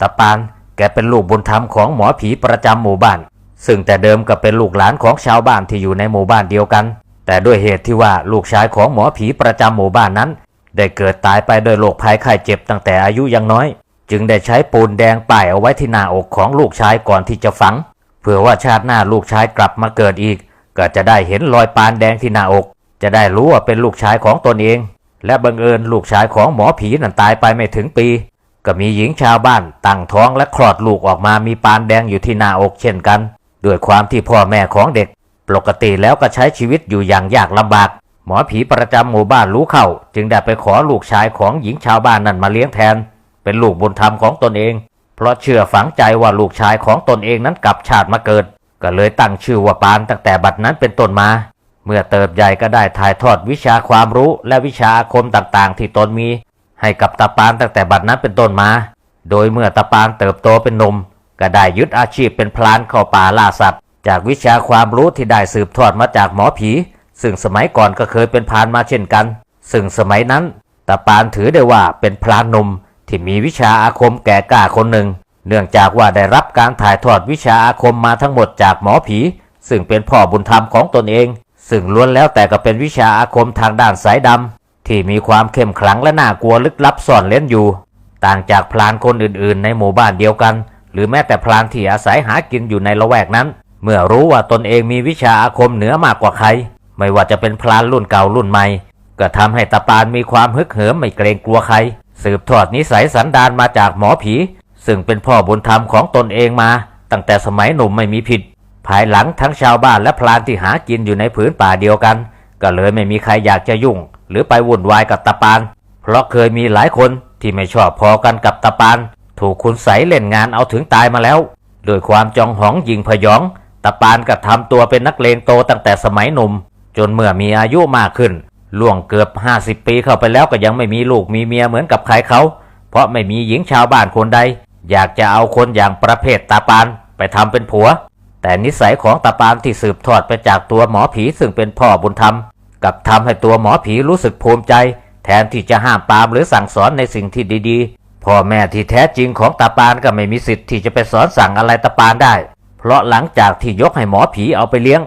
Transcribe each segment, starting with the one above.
ตาปานแกเป็นลูกบุญธรรมของหมอผีประจำหมู่บ้าน ซึ่งแต่เดิมก็เป็นลูกหลานของชาวบ้านที่อยู่ในหมู่บ้านเดียวกัน แต่ด้วยเหตุที่ว่าลูกชายของหมอผีประจำหมู่บ้านนั้น ได้เกิดตายไปโดยโรคภัยไข้เจ็บตั้งแต่อายุยังน้อย จึงได้ใช้ปูนแดงป้ายเอาไว้ที่หน้าอกของลูกชายก่อนที่จะฝังเพื่อว่าชาติหน้าลูกชายกลับมาเกิดอีก ก็จะได้เห็นรอยปานแดงที่หน้าอก จะได้รู้ว่าเป็นลูกชายของตนเอง และบังเอิญลูกชายของหมอผีนั้นตายไปไม่ถึงปี ก็มีหญิงชาวบ้านตั้งท้องและคลอดลูกออกมามีปานแดงอยู่ที่หน้าอกเช่นกัน ด้วยความที่พ่อแม่ของเด็ก ปกติแล้วก็ใช้ชีวิตอยู่อย่างยากลำบาก หมอผีประจำหมู่บ้านรู้เข้า จึงได้ไปขอลูกชายของหญิงชาวบ้านนั้นมาเลี้ยงแทน เป็นลูกบุญธรรมของตนเอง เพราะเชื่อฝังใจว่าลูกชายของตนเองนั้นกลับชาติมาเกิด ก็เลยตั้งชื่อว่าปานตั้งแต่บัดนั้นเป็นต้นมา เมื่อเติบใหญ่ก็ได้ถ่ายทอดวิชาความรู้และวิชาอาคมต่างๆ ที่ตนมี ให้กับตาปานตั้งแต่บัดนั้นเป็นต้นมา โดยเมื่อตาปานเติบโตเป็นหนุ่มก็ได้ยึดอาชีพเป็นพลานเข้าป่าล่าสัตว์ จากวิชาความรู้ที่ได้สืบทอดมาจากหมอผี ซึ่งสมัยก่อนก็เคยเป็นพรานมาเช่นกัน ซึ่งสมัยนั้นตาปานถือได้ว่าเป็นพรานหนุ่มที่มีวิชาอาคมแก่กล้าคนหนึ่ง เนื่องจากว่าได้รับการถ่ายทอดวิชาอาคมมาทั้งหมดจากหมอผี ซึ่งเป็นพ่อบุญธรรมของตนเอง ซึ่งล้วนแล้วแต่ก็เป็นวิชาอาคมทางด้านสายดำ ที่มีความเข้มขลังและน่ากลัวลึกลับซ่อนเล้นอยู่ ต่างจากพลานคนอื่นๆ ในหมู่บ้านเดียวกัน หรือแม้แต่พลานที่อาศัยหากินอยู่ในละแวกนั้น เมื่อรู้ว่าตนเองมีวิชาอาคมเหนือมากกว่าใคร ไม่ว่าจะเป็นพลานรุ่นเก่ารุ่นใหม่ ก็ทำให้ตาปานมีความฮึกเหิมไม่เกรงกลัวใคร สืบทอดนิสัยสันดานมาจากหมอผี ซึ่งเป็นพ่อบุญธรรมของตนเองมา ตั้งแต่สมัยหนุ่มไม่มีผิด ภายหลังทั้งชาวบ้านและพลานที่หากินอยู่ในผืนป่าเดียวกัน ก็เลยไม่มีใครอยากจะยุ่ง หรือไปวุ่นวายกับตาปาน เพราะเคยมีหลายคนที่ไม่ชอบพอกันกับตาปาน ถูกคุณใสเล่นงานเอาถึงตายมาแล้วโดยความจองหองยิงพยองตาปานก็ทำตัวเป็นนักเลงโตตั้งแต่สมัยหนุ่ม จนเมื่อมีอายุมากขึ้น ล่วงเกือบ 50 ปีเข้าไปแล้วก็ยังไม่มีลูกมีเมียเหมือนกับใครเขา เพราะไม่มีหญิงชาวบ้านคนใด อยากจะเอาคนอย่างประเภทตาปานไปทำเป็นผัว แต่นิสัยของตาปานที่สืบทอดไปจากตัวหมอผีซึ่งเป็นพ่อบุญธรรม กับทำให้ตัวหมอผีรู้สึกภูมิใจ แทนที่จะห้ามปามหรือสั่งสอนในสิ่งที่ดีๆ พ่อแม่ที่แท้จริงของตาปานก็ไม่มีสิทธิ์ที่จะไปสอนสั่งอะไรตาปานได้ เพราะหลังจากที่ยกให้หมอผีเอาไปเลี้ยง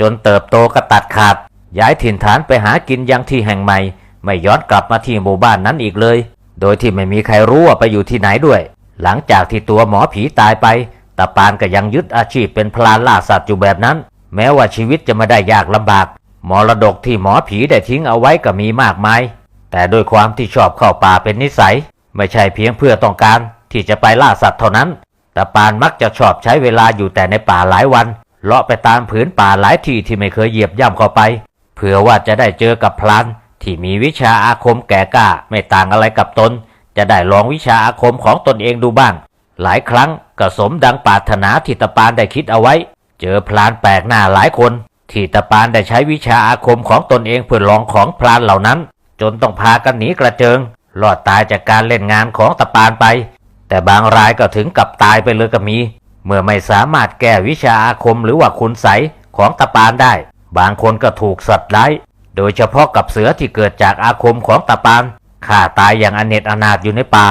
จนเติบโตก็ตัดขาด ย้ายถิ่นฐานไปหากินยังที่แห่งใหม่ ไม่ย้อนกลับมาที่หมู่บ้านนั้นอีกเลย โดยที่ไม่มีใครรู้ว่าไปอยู่ที่ไหนด้วย หลังจากที่ตัวหมอผีตายไปตาปานก็ยังยึดอาชีพเป็นพลานล่าสัตว์อยู่แบบนั้น แม้ว่าชีวิตจะไม่ได้ยากลำบาก มรดกที่หมอผีได้ทิ้งเอาไว้ก็มีมากมาย แต่ด้วยความที่ชอบเข้าป่าเป็นนิสัย ไม่ใช่เพียงเพื่อต้องการที่จะไปล่าสัตว์เท่านั้น แต่ปานมักจะชอบใช้เวลาอยู่แต่ในป่าหลายวัน เลาะไปตามผืนป่าหลายที่ที่ไม่เคยเหยียบย่ำเข้าไป เผื่อว่าจะได้เจอกับพลานที่มีวิชาอาคมแก่กล้าไม่ต่างอะไรกับตน จะได้ลองวิชาอาคมของตนเองดูบ้าง หลายครั้งก็สมดังปรารถนาที่ตะปานได้คิดเอาไว้ เจอพลานแปลกหน้าหลายคน ที่ตะปานได้ใช้วิชาอาคมของตนเองเพื่อลองของพลานเหล่านั้น จนต้องพากันหนีกระเจิงรอดตายจากการเล่นงานของตะปานไป แต่บางรายก็ถึงกับตายไปเลยก็มี เมื่อไม่สามารถแก้วิชาอาคมหรือว่าคุณใสยของตะปานได้ บางคนก็ถูกสัตว์ร้ายโดยเฉพาะกับเสือที่เกิดจากอาคมของตะปานฆ่าตายอย่างอเนจอนาถอยู่ในป่า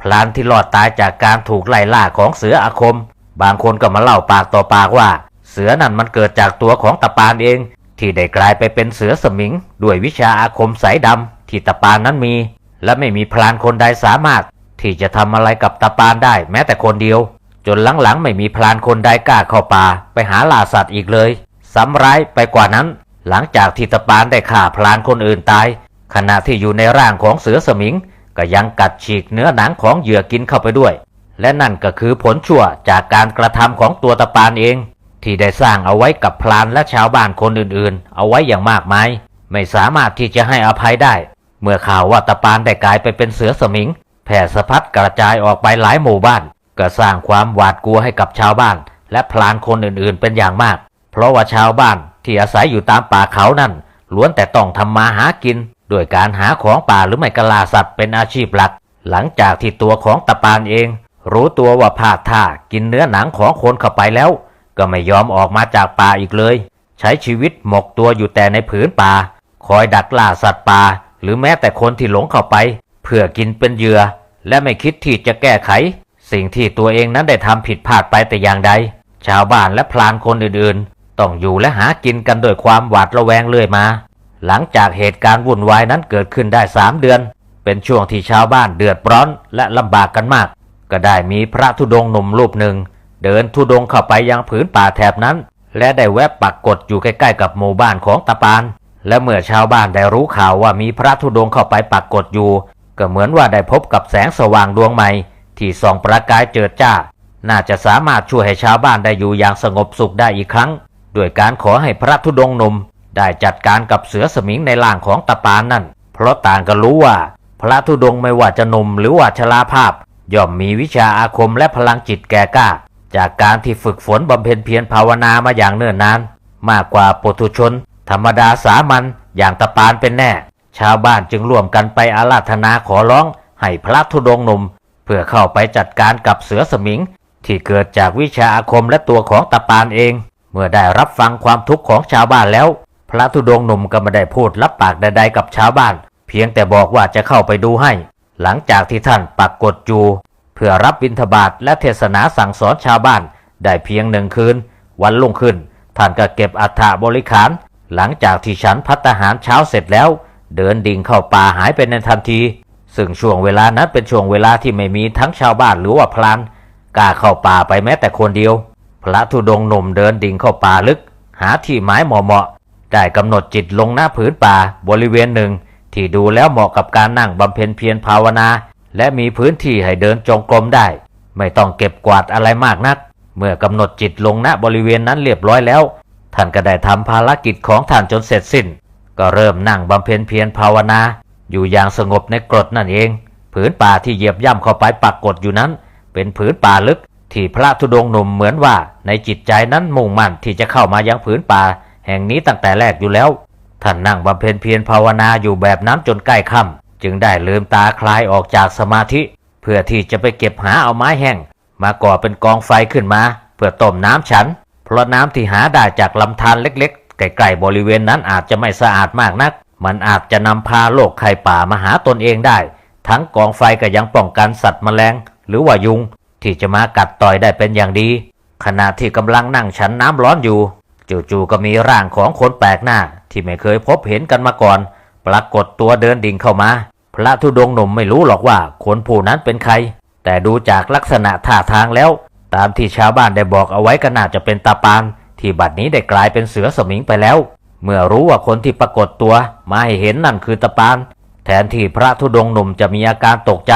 พลานที่รอดตายจากการถูกไล่ล่าของเสืออาคม บางคนก็มาเล่าปากต่อปากว่า สือนั่นมันเกิดจากตัวของตะปานเอง ที่ได้กลายไปเป็นเสือสมิง ด้วยวิชาอาคมสายดำที่ตะปานนั้นมี และไม่มีพลานคนใดสามารถ ที่จะทำอะไรกับตะปานได้แม้แต่คนเดียว จนหลังๆไม่มีพลานคนใดกล้าเข้าป่าไปหาล่าสัตว์อีกเลยซ้ำร้ายไปกว่านั้น หลังจากที่ตะปานได้ฆ่าพลานคนอื่นตาย ขณะที่อยู่ในร่างของเสือสมิง ก็ยังกัดฉีกเนื้อหนังของเหยื่อกินเข้าไปด้วย และนั่นก็คือผลชั่วจากการกระทำของตัวตะปานเอง ที่ได้สร้างเอาไว้กับพลานและชาวบ้านคนอื่นๆ เอาไว้อย่างมากมาย ไม่สามารถที่จะให้อภัยได้ เมื่อข่าวว่าตะปานได้กลายไปเป็นเสือสมิง แผ่สะพัดกระจายออกไปหลายหมู่บ้าน ก็สร้างความหวาดกลัวให้กับชาวบ้าน และพลานคนอื่นๆ เป็นอย่างมาก เพราะว่าชาวบ้านที่อาศัยอยู่ตามป่าเขานั่นล้วนแต่ต้องทำมาหากินด้วยการหาของป่าหรือไม่กล่าสัตว์เป็นอาชีพหลัก หลังจากที่ตัวของตะปานเอง รู้ตัวว่าพลาดท่ากินเนื้อหนังของคนเข้าไปแล้ว ก็ไม่ยอมออกมาจากป่าอีกเลย ใช้ชีวิตหมกตัวอยู่แต่ในผืนป่า คอยดักล่าสัตว์ป่า หรือแม้แต่คนที่หลงเข้าไป เพื่อกินเป็นเหยื่อ และไม่คิดที่จะแก้ไข สิ่งที่ตัวเองนั้นได้ทำผิดพลาดไปแต่อย่างใด ชาวบ้านและพลานคนอื่นๆ ต้องอยู่และหากินกันด้วยความหวาดระแวงเรื่อยมา หลังจากเหตุการณ์วุ่นวายนั้นเกิดขึ้นได้สามเดือน เป็นช่วงที่ชาวบ้านเดือดร้อนและลำบากกันมาก ก็ได้มีพระธุดงค์หนุ่มรูปหนึ่ง เดินธุดงเข้าไปยังผืนป่าแถบนั้น และได้แวะปักกดอยู่ใกล้ๆกับหมู่บ้านของตาปาน และเมื่อชาวบ้านได้รู้ข่าวว่ามีพระธุดงเข้าไปปักกดอยู่ ก็เหมือนว่าได้พบกับแสงสว่างดวงใหม่ ที่ส่องประกายเจิดจ้า น่าจะสามารถช่วยให้ชาวบ้านได้อยู่อย่างสงบสุขได้อีกครั้งด้วยการขอให้พระธุดงหนุ่มได้จัดการกับเสือสมิงในร่างของตาปานนั่น เพราะต่างก็รู้ว่า พระธุดงไม่ว่าจะหนุ่มหรือว่าชราภาพ ย่อมมีวิชาอาคมและพลังจิตแก่กล้า จากการที่ฝึกฝนบำเพ็ญเพียรภาวนามาอย่างเนิ่นนาน มากกว่าปุถุชน ธรรมดาสามัญอย่างตาปานเป็นแน่ ชาวบ้านจึงร่วมกันไปอาราธนาขอร้อง ให้พระธุดงค์หนุ่ม เพื่อเข้าไปจัดการกับเสือสมิง ที่เกิดจากวิชาอาคมและตัวของตาปานเอง เมื่อได้รับฟังความทุกข์ของชาวบ้านแล้ว พระธุดงค์หนุ่มก็ไม่ได้พูดรับปากใดๆกับชาวบ้าน เพียงแต่บอกว่าจะเข้าไปดูให้ หลังจากที่ท่านปักกดอยู่ เพื่อรับบิณฑบาตและเทศนาสั่งสอนชาวบ้าน ได้เพียงหนึ่งคืน วันรุ่งขึ้น ท่านก็เก็บอัฐาบริขาร หลังจากที่ฉันพัตตาหารเช้าเสร็จแล้ว เดินดิ่งเข้าป่าหายไปในทันที ซึ่งช่วงเวลานั้นเป็นช่วงเวลาที่ไม่มีทั้งชาวบ้านหรือว่าพลานกล้าเข้าป่าไปแม้แต่คนเดียว พระธุดงหนุ่มเดินดิ่งเข้าป่าลึก หาที่ไม้เหมาะๆได้กำหนดจิตลงหน้าผืนป่าบริเวณหนึ่งที่ดูแล้วเหมาะกับการนั่งบำเพ็ญเพียรภาวนา และมีพื้นที่ให้เดินจงกรมได้ ไม่ต้องเก็บกวาดอะไรมากนัก เมื่อกำหนดจิตลงณบริเวณนั้นเรียบร้อยแล้ว ท่านก็ได้ทำภารกิจของท่านจนเสร็จสิ้น ก็เริ่มนั่งบำเพ็ญเพียรภาวนา อยู่อย่างสงบในกรดนั่นเอง ผืนป่าที่เหยียบย่ำเข้าไปปักกดอยู่นั้น เป็นผืนป่าลึกที่พระธุดงค์หนุ่มเหมือนว่าในจิตใจนั้นมุ่งมั่นที่จะเข้ามายังผืนป่า แห่งนี้ตั้งแต่แรกอยู่แล้ว ท่านนั่งบำเพ็ญเพียรภาวนาอยู่แบบนั้นจนใกล้ค่ำ จึงได้ลืมตาคลายออกจากสมาธิ เพื่อที่จะไปเก็บหาเอาไม้แห้ง มาก่อเป็นกองไฟขึ้นมา เพื่อต้มน้ำฉัน เพราะน้ำที่หาได้จากลำธารเล็กๆ ใกล้ๆบริเวณนั้นอาจจะไม่สะอาดมากนัก มันอาจจะนำพาโรคไข้ป่ามาหาตนเองได้ ทั้งกองไฟก็ยังป้องกันสัตว์แมลง หรือว่ายุง ที่จะมากัดต่อยได้เป็นอย่างดี ขณะที่กำลังนั่งฉันน้ำร้อนอยู่จู่ๆก็มีร่างของคนแปลกหน้าที่ไม่เคยพบเห็นกันมาก่อน ปรากฏตัวเดินดิ่งเข้ามา พระธุดงค์หนุ่มไม่รู้หรอกว่าคนผู้นั้นเป็นใคร แต่ดูจากลักษณะท่าทางแล้ว ตามที่ชาวบ้านได้บอกเอาไว้ก็น่าจะเป็นตาปาน ที่บัดนี้ได้กลายเป็นเสือสมิงไปแล้ว เมื่อรู้ว่าคนที่ปรากฏตัวมาให้เห็นนั่นคือตาปาน แทนที่พระธุดงค์หนุ่มจะมีอาการตกใจ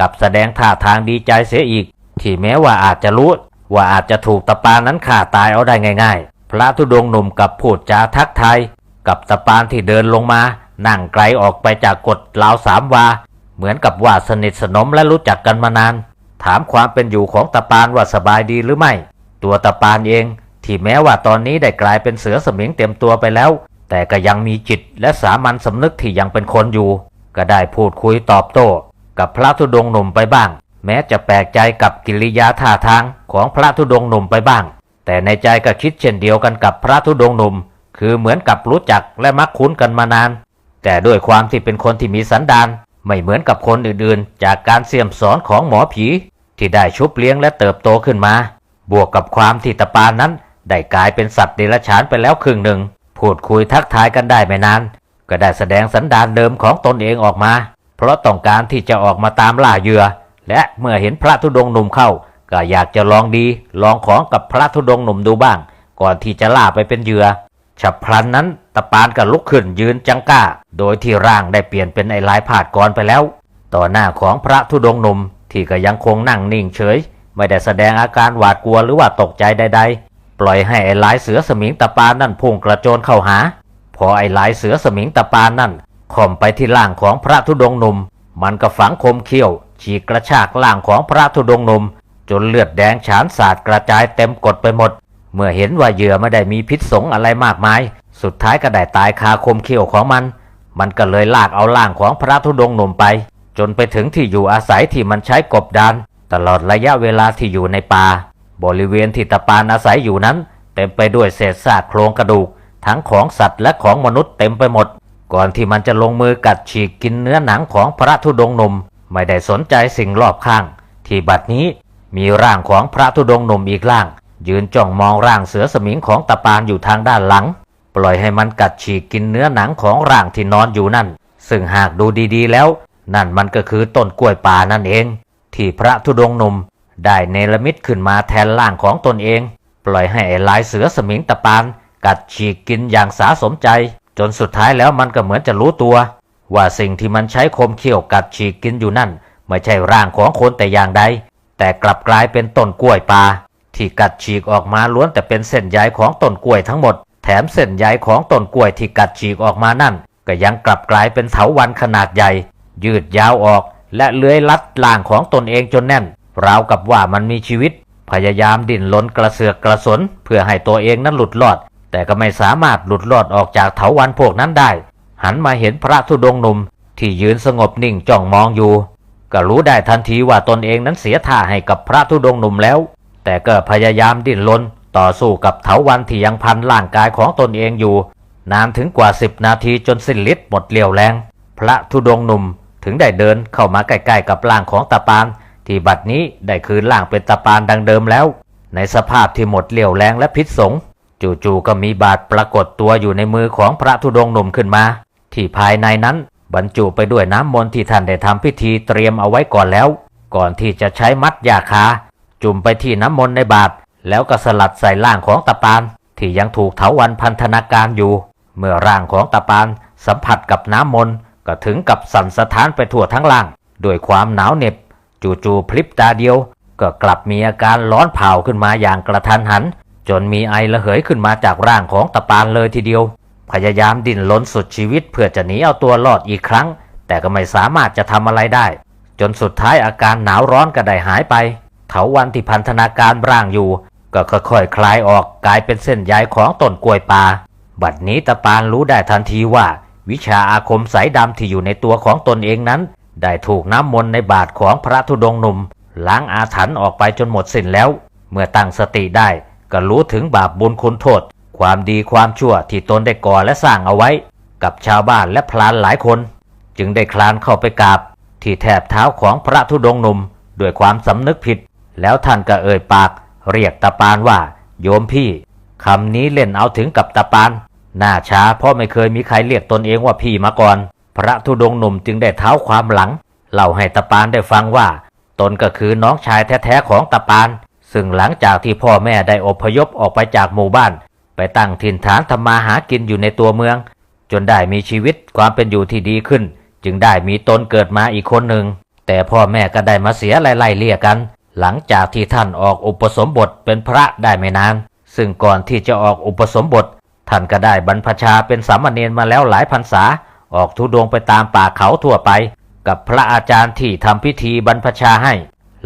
กับแสดงท่าทางดีใจเสียอีก ที่แม้ว่าอาจจะรู้ว่าอาจจะถูกตาปานนั้นฆ่าตายเอาได้ง่าย ๆ พระธุดงค์หนุ่มกับพูดจาทักทายกับตาปานที่เดินลงมา นั่งไกลออกไปจากกฎราวสามวา เหมือนกับว่าสนิทสนมและรู้จักกันมานาน ถามความเป็นอยู่ของตาปานว่าสบายดีหรือไม่ ตัวตาปานเอง ที่แม้ว่าตอนนี้ได้กลายเป็นเสือสมิงเต็มตัวไปแล้ว แต่ก็ยังมีจิตและสามัญสำนึกที่ยังเป็นคนอยู่ ก็ได้พูดคุยตอบโต้ กับพระธุดงค์หนุ่มไปบ้าง แม้จะแปลกใจกับกิริยาท่าทางของพระธุดงค์หนุ่มไปบ้าง แต่ในใจก็คิดเช่นเดียวกันกับพระธุดงค์หนุ่มคือเหมือนกับรู้จักและมักคุ้นกันมานาน แต่ด้วยความที่เป็นคนที่มีสันดานไม่เหมือนกับคนอื่นๆ จากการเสี่ยมสอนของหมอผี ที่ได้ชุบเลี้ยงและเติบโตขึ้นมา บวกกับความที่ตะปานนั้น ได้กลายเป็นสัตว์เดรัจฉานไปแล้วครึ่งหนึ่ง พูดคุยทักทายกันได้ไม่นาน ก็ได้แสดงสันดานเดิมของตนเองออกมา เพราะต้องการที่จะออกมาตามล่าเหยื่อ และเมื่อเห็นพระธุดงค์หนุ่มเข้า ก็อยากจะลองดี ลองของกับพระธุดงค์หนุ่มดูบ้าง ก่อนที่จะล่าไปเป็นเหยื่อฉับพลันนั้น ตะปานก็ลุกขึ้นยืนจังก้า โดยที่ร่างได้เปลี่ยนเป็นไอ้ลายผาดกรไปแล้ว ต่อหน้าของพระธุดงหนุ่มที่ก็ยังคงนั่งนิ่งเฉย ไม่ได้แสดงอาการหวาดกลัวหรือว่าตกใจใดๆ ปล่อยให้ไอ้ลายเสือสมิงตะปานนั่นพุ่งกระโจนเข้าหา พอไอ้ลายเสือสมิงตะปานนั่นข่อมไปที่ร่างของพระธุดงหนุ่ม มันก็ฝังคมเขี้ยว ฉีกกระชากร่างของพระธุดงหนุ่ม จนเลือดแดงฉานสาดกระจายเต็มกดไปหมด เมื่อเห็นว่าเหยื่อไม่ได้มีพิษสงอะไรมากมาย สุดท้ายก็ได้ตายคาคมเขี้ยวของมัน มันก็เลยลากเอาร่างของพระธุดงค์หนุ่มไป จนไปถึงที่อยู่อาศัยที่มันใช้กบดาน ตลอดระยะเวลาที่อยู่ในป่า บริเวณที่ตะปานอาศัยอยู่นั้น เต็มไปด้วยเศษซากโครงกระดูก ทั้งของสัตว์และของมนุษย์เต็มไปหมด ก่อนที่มันจะลงมือกัดฉีกกินเนื้อหนังของพระธุดงค์หนุ่ม ไม่ได้สนใจสิ่งรอบข้าง ที่บัดนี้มีร่างของพระธุดงค์หนุ่มอีกร่าง ยืนจ้องมองร่างเสือสมิงของตาปานอยู่ทางด้านหลัง ปล่อยให้มันกัดฉีกกินเนื้อหนังของร่างที่นอนอยู่นั่น ซึ่งหากดูดีๆแล้ว นั่นมันก็คือต้นกล้วยป่านั่นเอง ที่พระธุดงค์หนุ่มได้เนรมิตขึ้นมาแทนร่างของตนเอง ปล่อยให้ไอ้ลายเสือสมิงตะปาน กัดฉีกกินอย่างสาสมใจ จนสุดท้ายแล้วมันก็เหมือนจะรู้ตัว ว่าสิ่งที่มันใช้คมเขี้ยวกัดฉีกกินอยู่นั่น ไม่ใช่ร่างของคนแต่อย่างใดแต่กลับกลายเป็นต้นกล้วยป่าที่กัดฉีกออกมาล้วนแต่เป็นเส้นใยของต้นกล้วยทั้งหมด แถมเส้นใยของต้นกล้วยที่กัดฉีกออกมานั่น ก็ยังกลับกลายเป็นเถาวันขนาดใหญ่ ยืดยาวออก และเลื้อยลัดล่างของตนเองจนแน่น ราวกับว่ามันมีชีวิต พยายามดิ้นรนกระเสือกกระสน เพื่อให้ตัวเองนั้นหลุดรอด แต่ก็ไม่สามารถหลุดรอดออกจากเถาวันพวกนั้นได้ หันมาเห็นพระธุดงค์หนุ่มที่ยืนสงบนิ่งจ้องมองอยู่ ก็รู้ได้ทันทีว่าตนเองนั้นเสียท่าให้กับพระธุดงค์หนุ่มแล้ว แต่ก็พยายามดิ้นรน ต่อสู้กับเถาวันที่ยังพันร่างกายของตนเองอยู่ นานถึงกว่าสิบนาทีจนสิ้นฤทธิ์หมดเรี่ยวแรง พระธุดงค์หนุ่มถึงได้เดินเข้ามาใกล้ๆกับร่างของตาปานที่บัดนี้ได้คืนร่างเป็นตาปานดังเดิมแล้ว ในสภาพที่หมดเรี่ยวแรงและพิษสงจู่ๆก็มีบาดปรากฏตัวอยู่ในมือของพระธุดงค์หนุ่มขึ้นมา ที่ภายในนั้นบรรจุไปด้วยน้ำมนต์ที่ท่านได้ทำพิธีเตรียมเอาไว้ก่อนแล้ว ก่อนที่จะใช้มัดยาคา จุ่มไปที่น้ำมนต์ในบาตร แล้วก็สลัดใส่ร่างของตาปาน ที่ยังถูกเถาวันพันธนาการอยู่ เมื่อร่างของตาปานสัมผัสกับน้ำมนต์ก็ถึงกับสั่นสะท้านไปทั่วทั้งล่าง ด้วยความหนาวเหน็บ จู่ๆพลิบตาเดียว ก็กลับมีอาการร้อนเผาขึ้นมาอย่างกระทันหัน จนมีไอระเหยขึ้นมาจากร่างของตาปานเลยทีเดียว พยายามดิ้นรนสุดชีวิตเพื่อจะหนีเอาตัวรอดอีกครั้ง แต่ก็ไม่สามารถจะทำอะไรได้ จนสุดท้ายอาการหนาวร้อนก็ได้หายไป เถาวันที่พันธนาการร่างอยู่ ก็ค่อยๆคลายออกกลายเป็นเส้นใยของต้นกล้วยป่า บัดนี้ตาปานรู้ได้ทันทีว่า วิชาอาคมสายดำที่อยู่ในตัวของตนเองนั้น ได้ถูกน้ำมนต์ในบาทของพระธุดงค์หนุ่มล้างอาถรรพ์ออกไปจนหมดสิ้นแล้ว เมื่อตั้งสติได้ก็รู้ถึงบาปบุญคุณโทษ ความดีความชั่วที่ตนได้ก่อและสร้างเอาไว้ กับชาวบ้านและพลานหลายคน จึงได้คลานเข้าไปกราบ ที่แถบเท้าของพระธุดงค์หนุ่มด้วยความสำนึกผิด แล้วท่านก็เอ่ยปาก เรียกตาปานว่า โยมพี่คำนี้เล่นเอาถึงกับตาปานหน้าช้าเพราะไม่เคยมีใครเรียกตนเองว่าพี่มาก่อน พระธุดงค์หนุ่มจึงได้เท้าความหลังเล่าให้ตาปานได้ฟังว่า ตนก็คือน้องชายแท้ๆของตาปาน ซึ่งหลังจากที่พ่อแม่ได้อพยพออกไปจากหมู่บ้าน ไปตั้งถิ่นฐานทำมาหากินอยู่ในตัวเมือง จนได้มีชีวิตความเป็นอยู่ที่ดีขึ้น จึงได้มีตนเกิดมาอีกคนหนึ่งแต่พ่อแม่ก็ได้มาเสียไล่ๆเลี่ยกัน หลังจากที่ท่านออกอุปสมบทเป็นพระได้ไม่นาน ซึ่งก่อนที่จะออกอุปสมบท ท่านก็ได้บรรพชาเป็นสามเณรมาแล้วหลายพรรษา ออกทุดงไปตามป่าเขาทั่วไป กับพระอาจารย์ที่ทำพิธีบรรพชาให้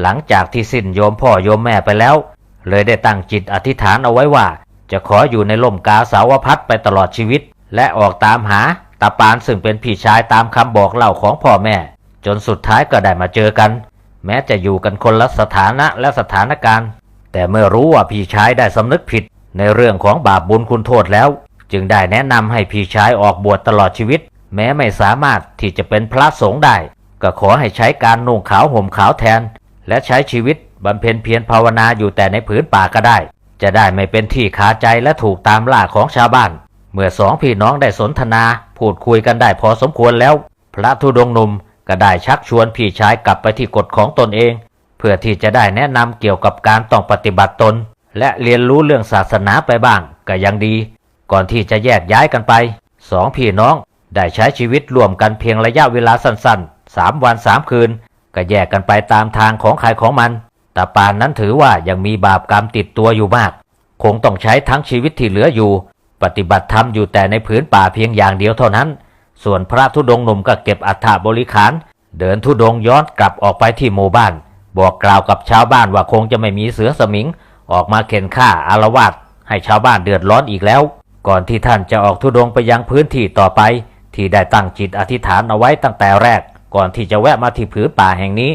หลังจากที่สิ้นโยมพ่อโยมแม่ไปแล้ว เลยได้ตั้งจิตอธิษฐานเอาไว้ว่า จะขออยู่ในล่มกาสาวพัดไปตลอดชีวิต และออกตามหาตาปานซึ่งเป็นพี่ชายตามคำบอกเล่าของพ่อแม่ จนสุดท้ายก็ได้มาเจอกัน แม้จะอยู่กันคนละสถานะและสถานการณ์ แต่เมื่อรู้ว่าพี่ชายได้สำนึกผิด ในเรื่องของบาปบุญคุณโทษแล้ว จึงได้แนะนำให้พี่ชายออกบวชตลอดชีวิต แม้ไม่สามารถที่จะเป็นพระสงฆ์ได้ ก็ขอให้ใช้การนุ่งขาวห่มขาวแทน และใช้ชีวิตบำเพ็ญเพียรภาวนาอยู่แต่ในผืนป่าก็ได้ จะได้ไม่เป็นที่ขาใจและถูกตามล่าของชาวบ้าน เมื่อสองพี่น้องได้สนทนา พูดคุยกันได้พอสมควรแล้ว พระธุดงหนุ่ม ก็ได้ชักชวนพี่ชายกลับไปที่กฎของตนเอง เพื่อที่จะได้แนะนำเกี่ยวกับการต้องปฏิบัติตน และเรียนรู้เรื่องศาสนาไปบ้างก็ยังดี ก่อนที่จะแยกย้ายกันไปสองพี่น้องได้ใช้ชีวิตร่วมกันเพียงระยะเวลาสั้นๆสามวันสามคืน ก็แยกกันไปตามทางของใครของมัน แต่ปานนั้นถือว่ายังมีบาปกรรมติดตัวอยู่มาก คงต้องใช้ทั้งชีวิตที่เหลืออยู่ ปฏิบัติธรรมอยู่แต่ในผืนป่าเพียงอย่างเดียวเท่านั้น ส่วนพระธุดงหนุ่มก็เก็บอัฐบริขาร เดินธุดงย้อนกลับออกไปที่หมู่บ้าน บอกกล่าวกับชาวบ้านว่าคงจะไม่มีเสือสมิง ออกมาเข็นฆ่าอารวาสให้ชาวบ้านเดือดร้อนอีกแล้ว ก่อนที่ท่านจะออกธุดงไปยังพื้นที่ต่อไป ที่ได้ตั้งจิตอธิษฐานเอาไว้ตั้งแต่แรก ก่อนที่จะแวะมาที่ผืนป่าแห่งนี้